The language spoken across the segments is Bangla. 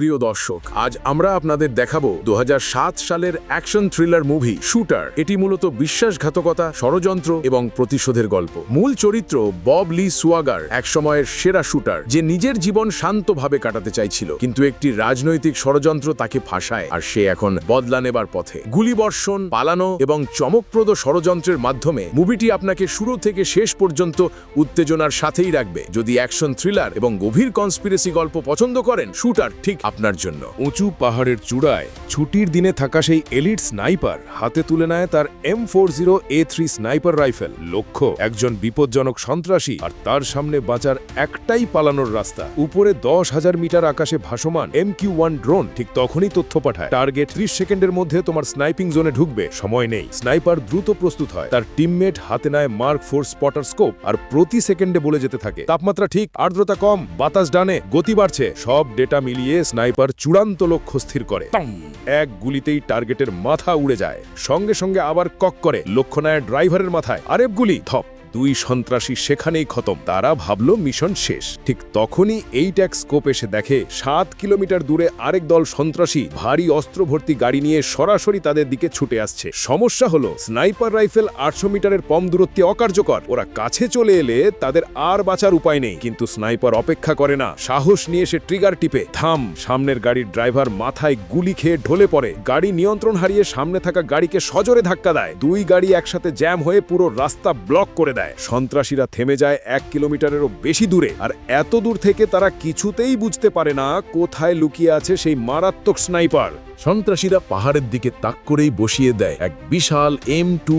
প্রিয় দর্শক, আজ আমরা আপনাদের দেখাবো দু হাজার সাত সালের অ্যাকশন থ্রিলার মুভি শুটার। এটি মূলত বিশ্বাসঘাতকতা, ষড়যন্ত্র এবং প্রতিশোধের গল্প। মূল চরিত্র বব লি সুয়াগার, একসময়ের সেরা শুটার, যে নিজের জীবন শান্তভাবে কাটাতে চাইছিল, কিন্তু একটি রাজনৈতিক ষড়যন্ত্র তাকে ফাঁসায়, আর সে এখন বদলা নেবার পথে। গুলিবর্ষণ, পালানো এবং চমকপ্রদ ষড়যন্ত্রের মাধ্যমে মুভিটি আপনাকে শুরু থেকে শেষ পর্যন্ত উত্তেজনার সাথেই রাখবে। যদি অ্যাকশন থ্রিলার এবং গভীর কনস্পিরেসি গল্প পছন্দ করেন, শুটার ঠিক আপনার জন্য। উঁচু পাহাড়ের চূড়ায় ছুটির দিনে থাকা সেই এলিট স্নাইপার হাতে তুলে নেয় তার M four zero A three sniper rifle. লক্ষ্য, একজন বিপজ্জনক সন্ত্রাসী আর তার সামনে বাঁচার একটাই পালানোর রাস্তা। উপরে দশ হাজার মিটার আকাশে ভাসমান এম কিউ ওয়ান ড্রোন ঠিক তখনই তথ্য পাঠায়। টার্গেট ত্রিশ সেকেন্ডের মধ্যে তোমার স্নাইপিং জোনে ঢুকবে। সময় নেই। স্নাইপার দ্রুত প্রস্তুত হয়। তার টিমমেট হাতে নেয় মার্ক ফোর স্পটার স্কোপ আর প্রতি সেকেন্ডে বলে যেতে থাকে। তাপমাত্রা ঠিক, আর্দ্রতা কম, বাতাস ডানে, গতি বাড়ছে। সব ডেটা মিলিয়ে স্নাইপার চূড়ান্ত লক্ষ্য স্থির করে। এক গুলিতেই টার্গেটের মাথা উড়ে যায়। সঙ্গে সঙ্গে আবার কক করে। লক্ষ্য নেয় ড্রাইভারের মাথায়। আরেক গুলি থপ দুই সন্ত্রাসী সেখানেই খতম। তারা ভাবল মিশন শেষ। ঠিক তখনই এই ট্যাক স্কোপ এসে দেখে সাত কিলোমিটার দূরে আরেক দল সন্ত্রাসী ভারী অস্ত্র ভর্তি গাড়ি নিয়ে সরাসরি তাদের দিকে ছুটে আসছে। সমস্যা হলো, স্নাইপার রাইফেল আটশো মিটারের কম দূরত্বে অকার্যকর। ওরা কাছে চলে এলে তাদের আর বাঁচার উপায় নেই। কিন্তু স্নাইপার অপেক্ষা করে না। সাহস নিয়ে সে ট্রিগার টিপে, থাম, সামনের গাড়ির ড্রাইভার মাথায় গুলি খেয়ে ঢলে পড়ে। গাড়ি নিয়ন্ত্রণ হারিয়ে সামনে থাকা গাড়িকে সজোরে ধাক্কা দেয়। দুই গাড়ি একসাথে জ্যাম হয়ে পুরো রাস্তা ব্লক করে দেয়। সন্ত্রাসীরা থেমে যায় এক কিলোমিটারেরও বেশি দূরে। আর এত দূর থেকে তারা কিছুতেই বুঝতে পারে না কোথায় লুকিয়ে আছে সেই মারাত্মক স্নাইপার। সন্ত্রাসীরা পাহাড়ের দিকে তাক করেই বসিয়ে দেয় এক বিশাল এম টু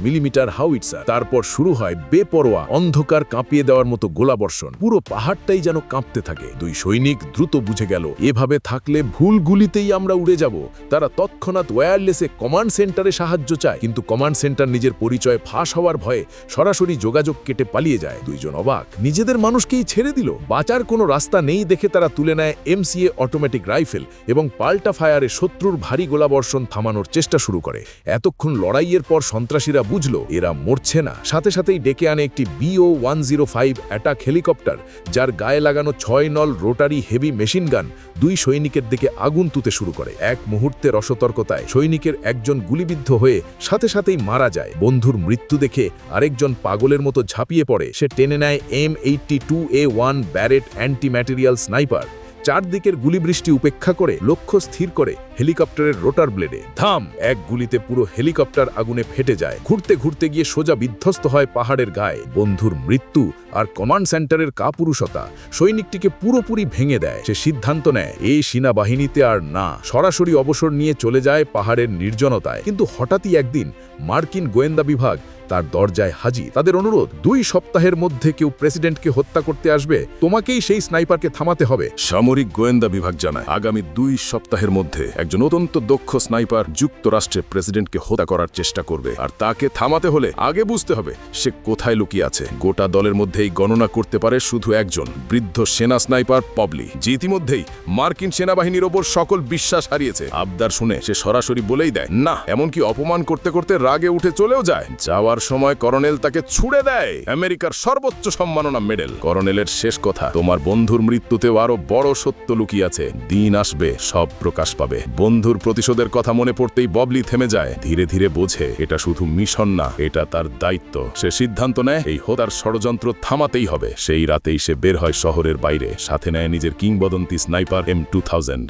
মিলিমিটার হাউইটসার তারপর শুরু হয় বেপরোয়া, অন্ধকার কাঁপিয়ে দেওয়ার মতো গোলাবর্ষণ। পুরো পাহাড়টাই যেন কাঁপতে থাকে। দুই সৈনিক দ্রুত বুঝে গেল, এভাবে থাকলে ভুল গুলিতেই আমরা উড়ে যাব। তারা তৎক্ষণাৎ ওয়্যারলেসে কমান্ড সেন্টারে সাহায্য চায়। কিন্তু কমান্ড সেন্টার নিজের পরিচয় ফাঁস হওয়ার ভয়ে সরাসরি যোগাযোগ কেটে পালিয়ে যায়। দুইজন অবাক। নিজেদের মানুষকেই ছেড়ে দিল। বাঁচার কোনো রাস্তা নেই দেখে তারা তুলে নেয় এমসিএ অটোমেটিক রাইফেল এবং পাল্টা ফায়ারে শত্রুর ভারী গোলাবর্ষণ থামানোর চেষ্টা শুরু করে। এতক্ষণ লড়াইয়ের পর সন্ত্রাসীরা বুঝল, এরা মরছে না। সাথে সাথেই ডেকে আনে একটি BO one zero five attack helicopter যার গায়ে লাগানো ছয় নল রোটারি হেভি মেশিন গান দুই সৈনিকের দিকে আগুন তুতে শুরু করে। এক মুহূর্তে রসতর্কতায় সৈনিকের একজন গুলিবিদ্ধ হয়ে সাথে সাথেই মারা যায়। বন্ধুর মৃত্যু দেখে আরেকজন পাগলের মতো ঝাঁপিয়ে পড়ে। সে টেনে নেয় M eighty two A one Barrett anti material sniper চারদিকের গুলিবৃষ্টি উপেক্ষা করে, লক্ষ্য স্থির করে হেলিকপ্টারের রোটার ব্লেডে। ধাম! এক গুলিতে পুরো হেলিকপ্টার আগুনে ফেটে যায়। ঘুরতে ঘুরতে গিয়ে সোজা বিধ্বস্ত হয় পাহাড়ের গায়ে। বন্ধুর মৃত্যু আর কমান্ড সেন্টারের কাপুরুষতা সৈনিকটিকে পুরোপুরি ভেঙে দেয়। সে সিদ্ধান্ত নেয় এই সেনাবাহিনীতে আর না। সরাসরি অবসর নিয়ে চলে যায় পাহাড়ের নির্জনতায়। কিন্তু হঠাৎই একদিন মার্কিন গোয়েন্দা বিভাগ তার দরজায় হাজির তাদের অনুরোধ, দুই সপ্তাহের মধ্যে কেউ প্রেসিডেন্টকে হত্যা করতে আসবে, তোমাকেই সেই স্নাইপারকে থামাতে হবে। সামরিক গোয়েন্দা বিভাগ জানায়, আগামী দুই সপ্তাহের মধ্যে একজন অত্যন্ত দক্ষ স্নাইপার যুক্তরাষ্ট্রে প্রেসিডেন্টকে হত্যা করার চেষ্টা করবে। আর তাকে থামাতে হলে আগে বুঝতে হবে সে কোথায় লুকিয়ে আছে। গোটা দলের মধ্যেই গণনা করতে পারে শুধু একজন, বৃদ্ধ সেনা স্নাইপার পবলি, যে ইতিমধ্যেই মার্কিন সেনাবাহিনীর ওপর সকল বিশ্বাস হারিয়েছে। আবদার শুনে সে সরাসরি বলেই দেয়, না, এমনকি অপমান করতে করতে রাগে উঠে চলেও যায়। যাওয়ার সময় করনেল তাকে ছুড়ে দেয়। আমেরিকার সর্বোচ্চ সম্মাননা মেডেল। করনেলের শেষ কথা, তোমার বন্ধুর মৃত্যুতেও আরও বড় সত্য লুকিয়ে আছে। দিন আসবে, সব প্রকাশ পাবে। বন্ধুর প্রতিশোধের কথা মনে পড়তেই ববলি থেমে যায়। ধীরে ধীরে বোঝে, এটা শুধু মিশন না, এটা তার দায়িত্ব। সে সিদ্ধান্ত নেয়, এই হোতার ষড়যন্ত্র থামাতেই হবে। সেই রাতেই সে বের হয় শহরের বাইরে। সাথে নেয় নিজের কিংবদন্তি স্নাইপার এম টু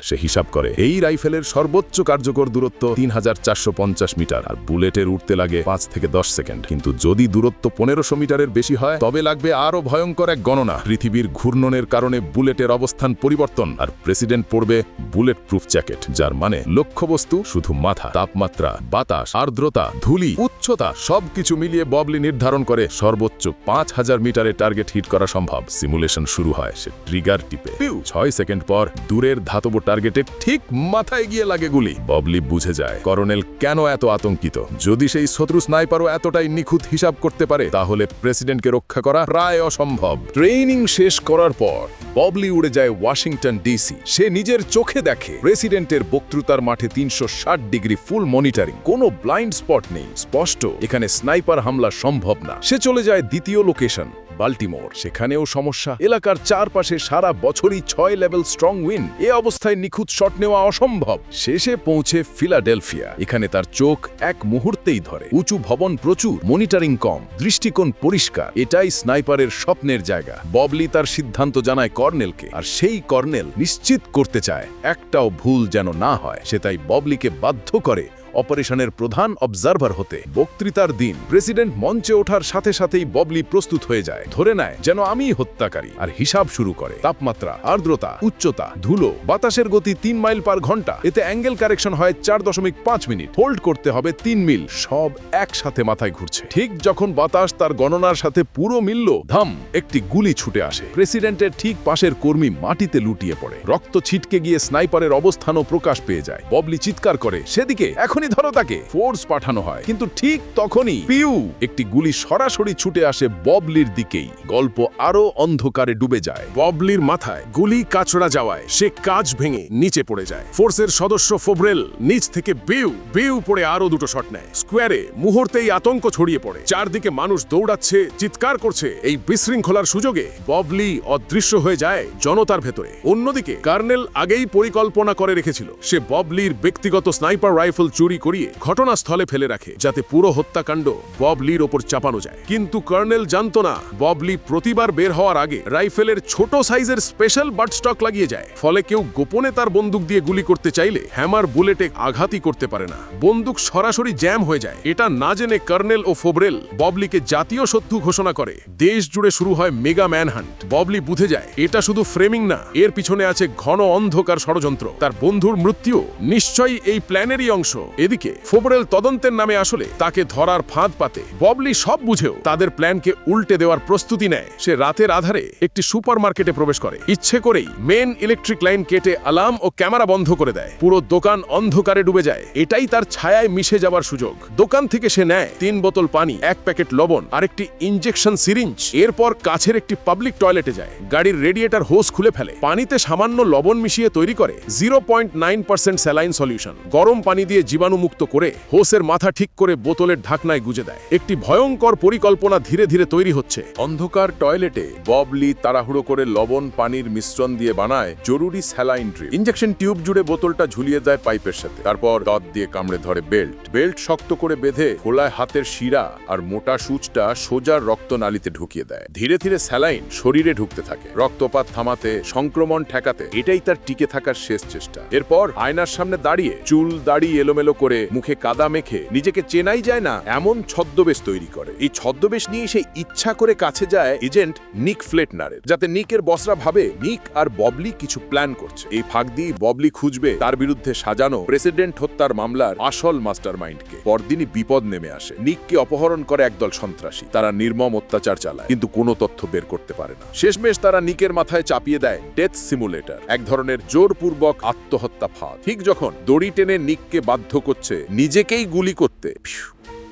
সে হিসাব করে, এই রাইফেলের সর্বোচ্চ কার্যকর দূরত্ব তিন হাজার চারশো পঞ্চাশ মিটার। আর বুলেটের উঠতে লাগে পাঁচ থেকে দশ সেকেন্ড। কিন্তু যদি দূরত্ব পনেরোশো মিটারের বেশি হয় তবে লাগবে আরও ভয়ঙ্কর এক গণনা। পৃথিবীর ঘূর্ণনের কারণে বুলেটের অবস্থান পরিবর্তন। আর প্রেসিডেন্ট পড়বে বুলেট প্রুফ জ্যাকেট যার মানে লক্ষ্যবস্তু শুধু মাথা তাপমাত্রা বাতাস আর্দ্রতা ধুলি উচ্চতা সবকিছু মিলিয়ে ববলি নির্ধারণ করে সর্বোচ্চ পাঁচ হাজার মিটারে টার্গেট হিট করা সম্ভব। সিমুলেশন শুরু হয় সে ট্রিগার টিপে। ছয় সেকেন্ড পর দূরের ধাতব টার্গেটে ঠিক মাথায় গিয়ে লাগে গুলি। ববলি বুঝে যায় করনেল কেন এত আতঙ্কিত? যদি সেই শত্রু স্নাইপারও এতটাই নিখুঁত হিসাব করতে পারে, তাহলে প্রেসিডেন্টকে রক্ষা করা প্রায় অসম্ভব। ট্রেনিং শেষ করার পর, ববলি উড়ে যায় ওয়াশিংটন ডিসি। সে নিজের চোখে দেখে, প্রেসিডেন্টের বক্তৃতার মাঠে তিনশো ষাট ডিগ্রি ফুল মনিটরিং। কোনো ব্লাইন্ড স্পট নেই। স্পষ্ট, এখানে স্নাইপার হামলা সম্ভব না। সে চলে যায় দ্বিতীয় লোকেশন। বাল্টিমোর। সেখানেও সমস্যা। এলাকার চারপাশে সারা বছরই ছয় লেভেল স্ট্রং উইন। এ অবস্থায় নিখুঁত শট নেওয়া অসম্ভব। শেষে পৌঁছে ফিলাডেলফিয়া। এখানে তার চোখ এক মুহূর্তেই ধরে। উঁচু ভবন প্রচুর, মনিটরিং কম, দৃষ্টিকোণ পরিষ্কার। এটাই স্নাইপারের স্বপ্নের জায়গা। ববলি তার সিদ্ধান্ত জানায় কর্নেলকে। আর সেই কর্নেল নিশ্চিত করতে চায়, একটাও ভুল যেন না হয়। সে তাই ববলিকে বাধ্য করে অপারেশনের প্রধান অবজারভার হতে বক্তৃতার দিন প্রেসিডেন্ট মঞ্চে ওঠার সাথে সাথেই ববলি প্রস্তুত হয়ে যায়। ধরে নেয় যেন আমি হত্যাকারী আর হিসাব শুরু করে। তাপমাত্রা, আর্দ্রতা, উচ্চতা, ধুলো, বাতাসের গতি তিন মাইল পার ঘণ্টা। এতে অ্যাঙ্গেল কারেকশন হয় চার দশমিক পাঁচ মিনিট। হোল্ড করতে হবে তিন মিল। সব একসাথে মাথায় ঘুরছে। ঠিক যখন বাতাস তার গণনার সাথে পুরো মিলল, ধাম! একটি গুলি ছুটে আসে। প্রেসিডেন্টের ঠিক পাশের কর্মী মাটিতে লুটিয়ে পড়ে। রক্ত ছিটকে গিয়ে স্নাইপারের অবস্থানও প্রকাশ পেয়ে যায়। ববলি চিৎকার করে, সেদিকে, এখনই ধরো তাকে। ফোর্স পাঠানো হয়। কিন্তু ঠিক তখনই পিউ একটি গুলি সরাসরি ছুটে আসে ববলির দিকেই। গল্প আরও অন্ধকারে ডুবে যায়। ববলির মাথায় গুলি কাচড়া যাওয়ায় সে কাজ ভেঙে নিচে পড়ে যায়। ফোর্সের সদস্য ফোবরেল নিচ থেকে বিউ বিউ পড়ে আরও দুটো শট নেয়। স্কোয়ারে মুহূর্তেই আতঙ্ক ছড়িয়ে পড়ে। চারদিকে মানুষ দৌড়াচ্ছে, চিৎকার করছে। এই বিশৃঙ্খলার সুযোগে ববলি অদৃশ্য হয়ে যায় জনতার ভেতরে। অন্যদিকে কার্নেল আগেই পরিকল্পনা করে রেখেছিল। সে ববলির ব্যক্তিগত স্নাইপার রাইফেল চুরি করিয়ে ঘটনাস্থলে ফেলে রাখে, যাতে পুরো হত্যাকাণ্ড ববলির ওপর চাপানো যায়। কিন্তু কর্নেল জানতো না ববলি প্রতিবার বের হওয়ার আগে রাইফেলের ছোট সাইজের স্পেশাল বাট স্টক লাগিয়ে যায়। ফলে কেউ গোপনে তার বন্দুক দিয়ে গুলি করতে চাইলে হ্যামার বুলেটে আঘাতই করতে পারে না। বন্দুক সরাসরি জ্যাম হয়ে যায়। এটা না জেনে কর্নেল ও ফোবরেল ববলিকে জাতীয় শত্রু ঘোষণা করে, দেশ জুড়ে শুরু হয় মেগা ম্যানহান্ট। ববলি বুঝে যায়, এটা শুধু ফ্রেমিং না, এর পিছনে আছে ঘন অন্ধকার ষড়যন্ত্র। তার বন্ধুর মৃত্যু নিশ্চয়ই এই প্ল্যানেরই অংশ। এদিকে, ফোবরেল তদন্তের নামে আসলে তাকে ধরার ফাঁদ পাতে। ববলি সব বুঝেও তাদের প্ল্যানকে উল্টে দেওয়ার প্রস্তুতি নেয়। সে রাতের আধারে একটি সুপার মার্কেটে প্রবেশ করে। ইচ্ছে করেই মেন ইলেকট্রিক লাইন কেটে অ্যালার্ম ও ক্যামেরা বন্ধ করে দেয়। পুরো দোকান অন্ধকারে ডুবে যায়। এটাই তার ছায়ায় মিশে যাওয়ার সুযোগ। দোকান থেকে সে নেয় তিন বোতল পানি, এক প্যাকেট লবণ আর একটি ইনজেকশন সিরিঞ্জ। এরপর কাছের একটি পাবলিক টয়লেটে যায়। গাড়ির রেডিয়েটার হোস খুলে ফেলে। পানিতে সামান্য লবণ মিশিয়ে তৈরি করে। Zero point nine percent saline solution. গরম পানি দিয়ে জীবাণুমুক্ত করে হোসের মাথা ঠিক করে বোতলের ঢাকনায় গুজে দেয়। একটি ভয়ঙ্কর পরিকল্পনা ধীরে ধীরে তৈরি হচ্ছে। অন্ধকার টয়লেটে ববলি তাড়াহুড়ো করে লবণ, পানির মিশ্রণ দিয়ে বানায় জরুরি স্যালাইন ড্রিপ। ইঞ্জেকশন টিউব জুড়ে বোতলটা ঝুলিয়ে দেয় পাইপের সাথে। তারপর দত দিয়ে কামড়ে ধরে বেল্ট। বেল্ট শক্ত করে বেঁধে খোলায় হাতের শিরা আর মোটা সূচটা সোজা রক্তনালীতে ঢুকিয়ে দেয়। ধীরে ধীরে স্যালাইন শরীরে ঢুকতে থাকে। রক্তপাত থামাতে, সংক্রমণ ঠেকাতে, এটাই তার টিকে থাকার শেষ চেষ্টা। এরপর আয়নার সামনে দাঁড়িয়ে চুল, দাড়ি, এলোমেলো করে মুখে কাদা মেখে নিজেকে চেনাই যায় না, এমন ছদ্মবেশ তৈরি করে। এই ছদ্মবেশ নিয়ে সে ইচ্ছা করে কাছে যায় এজেন্ট নিক ফ্লেটনারের, যাতে নিকের বসরা ভাবে নিক আর ববলি কিছু প্ল্যান করছে। এই ফাঁক দিয়ে ববলি খুঁজবে তার বিরুদ্ধে সাজানো প্রেসিডেন্ট হত্যার মামলার আসল মাস্টার মাইন্ডকে পরদিনই বিপদ নেমে আসে। নিককে অপহরণ করে একদল সন্ত্রাসী। তারা নির্মম অত্যাচার চালায়, কিন্তু কোনো তথ্য বের করতে পারে না। শেষমেশ তারা নিকের মাথায় চাপিয়ে দেয় ডেথ সিমুলেটর, এক ধরনের জোরপূর্বক আত্মহত্যা ফাঁদ। ঠিক যখন দড়ি টেনে নিককে বাধ্য করছে, নিজেকেই গুলি করতে।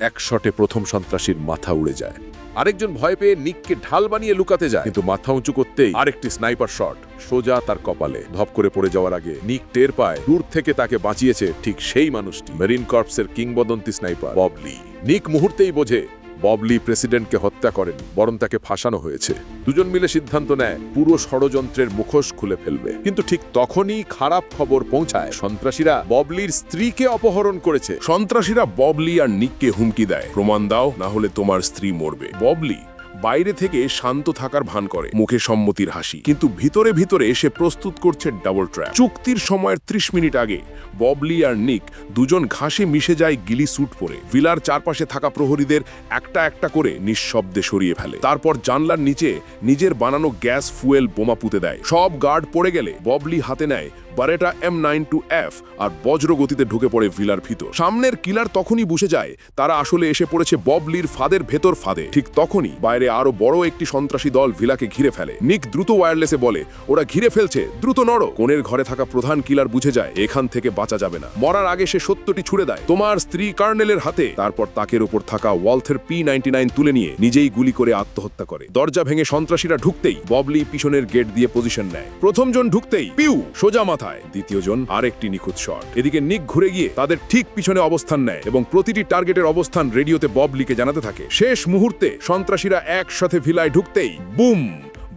এক শটে প্রথম সন্ত্রাসীর মাথা উড়ে যায়। আরেকজন ভয় পেয়ে নিককে ঢাল বানিয়ে লুকাতে যায়। কিন্তু মাথা উঁচু করতেই আরেকটি স্নাইপার শট সোজা তার কপালে ধপ করে পড়ে যাওয়ার আগে নিক টের পায় দূর থেকে তাকে বাঁচিয়েছে ঠিক সেই মানুষটি। মেরিন কর্পসের কিংবদন্তি স্নাইপার ববলি নিক মুহূর্তেই বোঝে ববলি প্রেসিডেন্টকে হত্যা করেন, বরং তাকে ফাঁসানো হয়েছে। দুজন মিলে সিদ্ধান্ত নেয়, পুরো ষড়যন্ত্রের মুখোশ খুলে ফেলবে। কিন্তু ঠিক তখনই খারাপ খবর পৌঁছায়। সন্ত্রাসীরা ববলির স্ত্রীকে অপহরণ করেছে। সন্ত্রাসীরা ববলি আর নিককে হুমকি দেয়। প্রমাণ দাও, না হলে তোমার স্ত্রী মরবে। ববলি বাইরে থেকে শান্ত থাকার ভান করে, মুখে সম্মতির হাসি। কিন্তু ভিতরে ভিতরে সে প্রস্তুত করছে ডাবল ট্র্যাপ চুক্তির সময়ের ত্রিশ মিনিট আগে, ববলি আর নিক দুজন ঘাসে মিশে যায় গিলি স্যুট পরে। ভিলার চারপাশে থাকা প্রহরীদের একটা একটা করে নিঃশব্দে সরিয়ে ফেলে। তারপর জানলার নিচে নিজের বানানো গ্যাস ফুয়েল বোমা পুঁতে দেয়। সব গার্ড পড়ে গেলে ববলি হাতে নেয় Beretta M nine two F আর বজ্র গতিতে ঢুকে পড়ে ভিলার ভিতর। সামনের কিলার তখনই বুঝে যায়, তারা আসলে এসে পড়েছে ববলির ফাদের ভেতর ফাদে। ঠিক তখনই বাইরে আরও বড় একটি সন্ত্রাসী দল ভিলাকে ঘিরে ফেলে। নিক দ্রুত ওয়্যারলেসে বলে, ওরা ঘিরে ফেলছে, দ্রুত নড়ো। কোণের ঘরে থাকা প্রধান কিলার বুঝে যায়, এখান থেকে বাঁচা যাবে না। মরার আগে সে সত্যটি ছুড়ে দেয়, তোমার স্ত্রী কার্নেলের হাতে। তারপর তাকের উপর থাকা ওয়ালথের পি নাইনটি নাইন তুলে নিয়ে নিজেই গুলি করে আত্মহত্যা করে। দরজা ভেঙে সন্ত্রাসীরা ঢুকতেই ববলি পিছনের গেট দিয়ে পজিশন নেয়। প্রথম জন ঢুকতেই পিউ, সোজা মাথা। খায় দ্বিতীয় জন আরেকটি নিখুঁত শট। এদিকে নিক ঘুরে গিয়ে তাদের ঠিক পিছনে অবস্থান নেয় এবং প্রতিটি টার্গেটের অবস্থান রেডিওতে বব লিকে জানাতে থাকে। শেষ মুহূর্তে সন্ত্রাসীরা একসাথে ভিলায় ঢুকতেই বুম!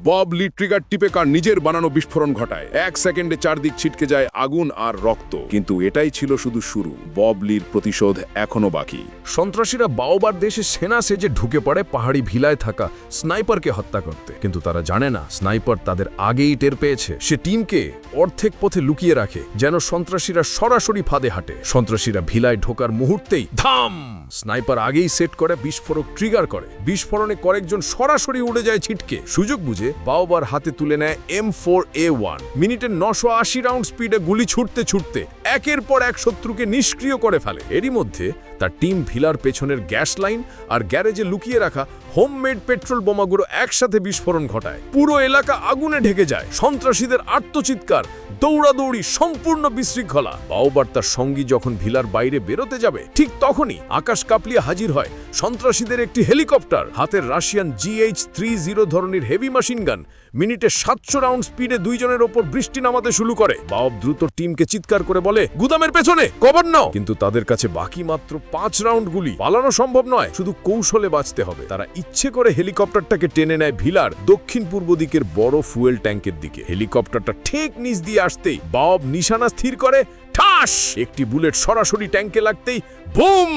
বব লি ট্রিগার টিপে কার নিজের বানানো বিস্ফোরণ ঘটায়। এক সেকেন্ডে চারদিক ছিটকে যায় আগুন আর রক্ত। কিন্তু এটাই ছিল শুধু শুরু। বব লির প্রতিশোধ এখনও বাকি। সন্ত্রাসীরা বাওবার দেশে সেনা সেজে ঢুকে পড়ে পাহাড়ি ভিলায় থাকা স্নাইপারকে হত্যা করতে। কিন্তু তারা জানে না, স্নাইপার তাদের আগেই টের পেয়েছে। সে টিমকে অর্ধেক পথে লুকিয়ে রাখে, যেন সন্ত্রাসীরা সরাসরি ফাঁদে হাঁটে। সন্ত্রাসীরা ভিলায় ঢোকার মুহূর্তেই ধাম! স্নাইপার আগেই সেট করে বিস্ফোরক ট্রিগার করে। বিস্ফোরণে কয়েকজন সরাসরি উড়ে যায় ছিটকে। সুযোগ বুঝে বাওবার হাতে তুলে নেয় এম ফোর এ ওয়ান মিনিটে নশো আশি রাউন্ড স্পিডে গুলি ছুটতে ছুটতে একের পর এক শত্রুকে নিষ্ক্রিয় করে ফেলে। এরই মধ্যে তার টিম ভিলার পেছনের গ্যাস লাইন আর গ্যারেজে লুকিয়ে রাখা হোমমেড পেট্রোল বোমাগুলো একসাথে বিস্ফোরণ ঘটায়। পুরো এলাকা আগুনে ঢেকে যায়। সন্ত্রাসীদের আত্মচিৎকার দৌড়াদৌড়ি সম্পূর্ণ বিশৃঙ্খলা। বাওবার তার সঙ্গী যখন ভিলার বাইরে বেরোতে যাবে, ঠিক তখনই আকাশ কাপলিয়া হাজির হয় সন্ত্রাসীদের একটি হেলিকপ্টার। হাতের রাশিয়ান জিএইচ থ্রি জিরো ধরনের হেভি মেশিন গান মিনিটে সাতশো রাউন্ড স্পিডে দুইজনের ওপর বৃষ্টি নামাতে শুরু করে। বাব দ্রুত টিমকে চিৎকার করে বলে, গুদামের পেছনে, কবর নাও! কিন্তু তাদের কাছে বাকি মাত্র পাঁচ রাউন্ড গুলি। পালানো সম্ভব নয়, শুধু কৌশলে বাঁচতে হবে। তারা ইচ্ছে করে হেলিকপ্টারটাকে টেনে নেয় ভিলার দক্ষিণ পূর্ব দিকের বড় ফুয়েল ট্যাঙ্কের দিকে। হেলিকপ্টারটা ঠিক নিচ দিয়ে আসতেই বাব নিশানা স্থির করে ঠাস একটি বুলেট সরাসরি ট্যাঙ্কে লাগতেই বুম!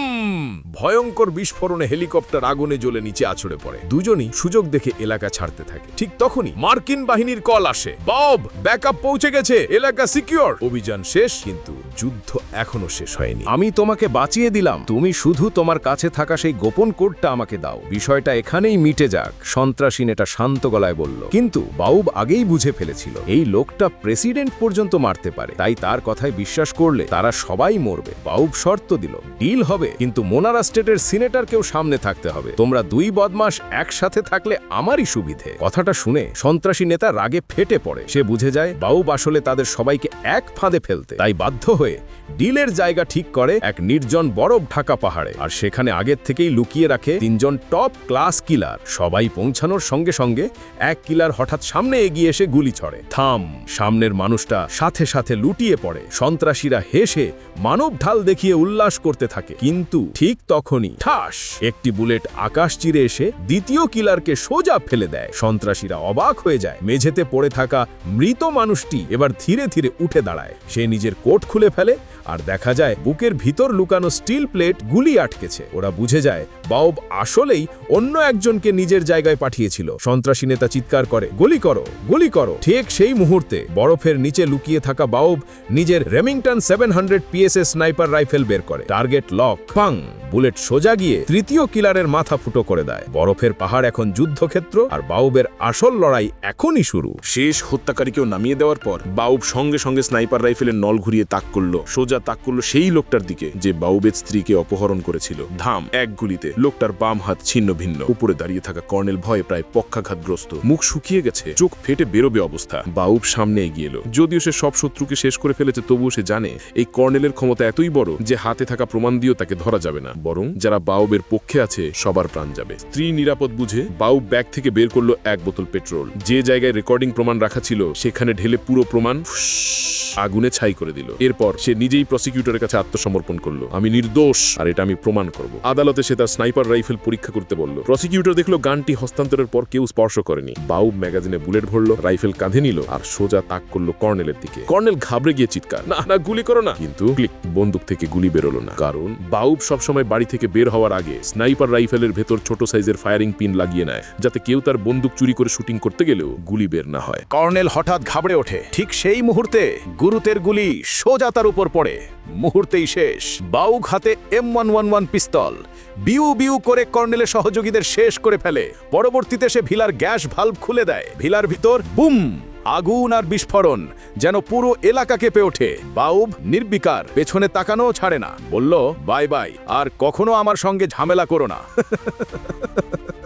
ভয়ঙ্কর বিস্ফোরণে হেলিকপ্টার আগুনে জ্বলে নিচে আছড়ে পড়ে। দুজনই সুযোগ দেখে এলাকা ছাড়তে থাকে। ঠিক তখনই মার্কিন বাহিনীর কল আসে। বব, ব্যাকআপ পৌঁছে গেছে, এলাকা সিকিউর অভিযান শেষ, কিন্তু যুদ্ধ এখনও শেষ হয়নি। আমি তোমাকে বাঁচিয়ে দিলাম। তুমি শুধু তোমার কাছে থাকা সেই গোপন কোডটা আমাকে দাও। বিষয়টা এখানেই মিটে যাক সন্ত্রাসীন এটা শান্ত গলায় বলল। কিন্তু বাউব আগেই বুঝে ফেলেছিল, এই লোকটা প্রেসিডেন্ট পর্যন্ত মারতে পারে। তাই তার কথায় বিশ্বাস করলে তারা সবাই মরবে। বাউব শর্ত দিল, ডিল হবে, কিন্তু মোনারা স্টেটের সিনেটরকেও সামনে থাকতে হবে। তোমরা দুই বদমাস একসাথে থাকলে আমারই সুবিধে। কথাটা শুনে সন্ত্রাসী নেতা রাগে ফেটে পড়ে। সে বুঝে যায়, বাউব আসলে তাদের সবাইকে এক ফাঁদে ফেলতে। তাই বাধ্য হয়ে ডিলের জায়গা ঠিক করে এক নির্জন বরফ ঢাকা পাহাড়ে। আর সেখানে আগের থেকেই লুকিয়ে রাখে তিনজন টপ ক্লাস কিলার। সবাই পৌঁছানোর সঙ্গে সঙ্গে এক কিলার হঠাৎ সামনে এগিয়ে এসে গুলি ছড়ে। থাম! সামনের মানুষটা সাথে সাথে লুটিয়ে পড়ে। সন্ত্রাসীরা হেসে মানব ঢাল দেখিয়ে উল্লাস করতে থাকে। কিন্তু ঠিক তখনই ঠাস, একটি বুলেট আকাশ চিরে এসে দ্বিতীয় কিলারকে সোজা ফেলে দেয়। সন্ত্রাসীরা অবাক হয়ে যায়। মেঝেতে পড়ে থাকা মৃত মানুষটি এবার ধীরে ধীরে উঠে দাঁড়ায়। সে নিজের কোট খুলে ফেলে আর দেখা যায় বুকের ভিতর লুকানো স্টিল প্লেট গুলি আটকেছে। ওরা বুঝে যায় বাউব আসলেই অন্য একজনকে নিজের জায়গায় পাঠিয়েছিল। সন্ত্রাসী নেতা চিৎকার করে, গুলি করো গুলি করো। ঠিক সেই মুহূর্তে বরফের নিচে লুকিয়ে থাকা বাউব নিজের Remington seven hundred PSS sniper rifle বের করে। টার্গেট লক পাং বুলেট সোজা গিয়ে তৃতীয় কিলারের মাথা ফুটো করে দেয়। বরফের পাহাড় এখন যুদ্ধক্ষেত্র আর বাউবের আসল লড়াই এখনই শুরু। শেষ হত্যাকারীকেও নামিয়ে দেওয়ার পর বাউব সঙ্গে সঙ্গে স্নাইপার রাইফেলের নল ঘুরিয়ে তাক করল। সোজা তাক করল সেই লোকটার দিকে, যে বাউবের স্ত্রীকে অপহরণ করেছিল। ধাম, এক গুলিতে লোকটার বাম হাত ছিন্ন ভিন্ন। উপরে দাঁড়িয়ে থাকা কর্নেল ভয়ে প্রায় পক্ষাঘাতগ্রস্ত। মুখ শুকিয়ে গেছে, চোখ ফেটে বেরোবে অবস্থা। বাউব সামনে এগিয়ে এলো। যদিও সে সব শত্রুকে শেষ করে ফেলেছে, তবুও সে জানে এই কর্নেলের ক্ষমতা এতই বড় যে হাতে থাকা প্রমাণ দিয়েও তাকে ধরা যাবে না। বরং যারা বাউবের পক্ষে আছে, সবার প্রাণ যাবে। স্ত্রী নিরাপদ বুঝে বাউব ব্যাগ থেকে বের করল এক বোতল পেট্রোল। যে জায়গায় রেকর্ডিং প্রমাণ রাখা ছিল, সেখানে ঢেলে পুরো প্রমাণ আগুনে ছাই করে দিল। এরপর সে নিজেই প্রসিকিউটরের কাছে আত্মসমর্পণ করল। আমি নির্দোষ, আর এটা আমি প্রমাণ করব। আদালতে সে তার স্নাইপার রাইফেল পরীক্ষা করতে বলল। প্রসিকিউটর দেখল গানটি হস্তান্তরের পর কেউ স্পর্শ করেনি। বাউব ম্যাগাজিনে বুলেট ভরলো রাইফেল কাঁধে নিল, আর সোজা তাক করল কর্নেলের দিকে। কর্নেল ঘাবড়ে গিয়ে চিৎকার। না না, গুলি করো না। কিন্তু ক্লিক বন্দুক থেকে গুলি বেরোলো না। কারণ বাউব সবসময় বাড়ি থেকে বের হওয়ার আগে স্নাইপার রাইফেলের ভেতর ছোট সাইজের ফায়ারিং পিন লাগিয়ে নেয় যাতে কেউ তার বন্দুক চুরি করে শুটিং করতে গেলেও গুলি বের না হয়। কর্নেল হঠাৎ ঘাবড়ে ওঠে। ঠিক সেই মুহূর্তে গুরুতের গুলি সোজা তার উপর পড়ে। মুহূর্তেই শেষ। বাউক হাতে M one one one pistol. বিউ বিউ করে কর্নেলের সহযোগীদের শেষ করে ফেলে। পরবর্তীতে সে ভিলার গ্যাস ভাল্ব খুলে দেয়। ভিলার ভিতর বুম! আগুন আর বিস্ফোরণ যেন পুরো এলাকা কেঁপে ওঠে। বাউব নির্বিকার, পেছনে তাকানো ছাড়ে না। বলল, বাই বাই, আর কখনো আমার সঙ্গে ঝামেলা করো না।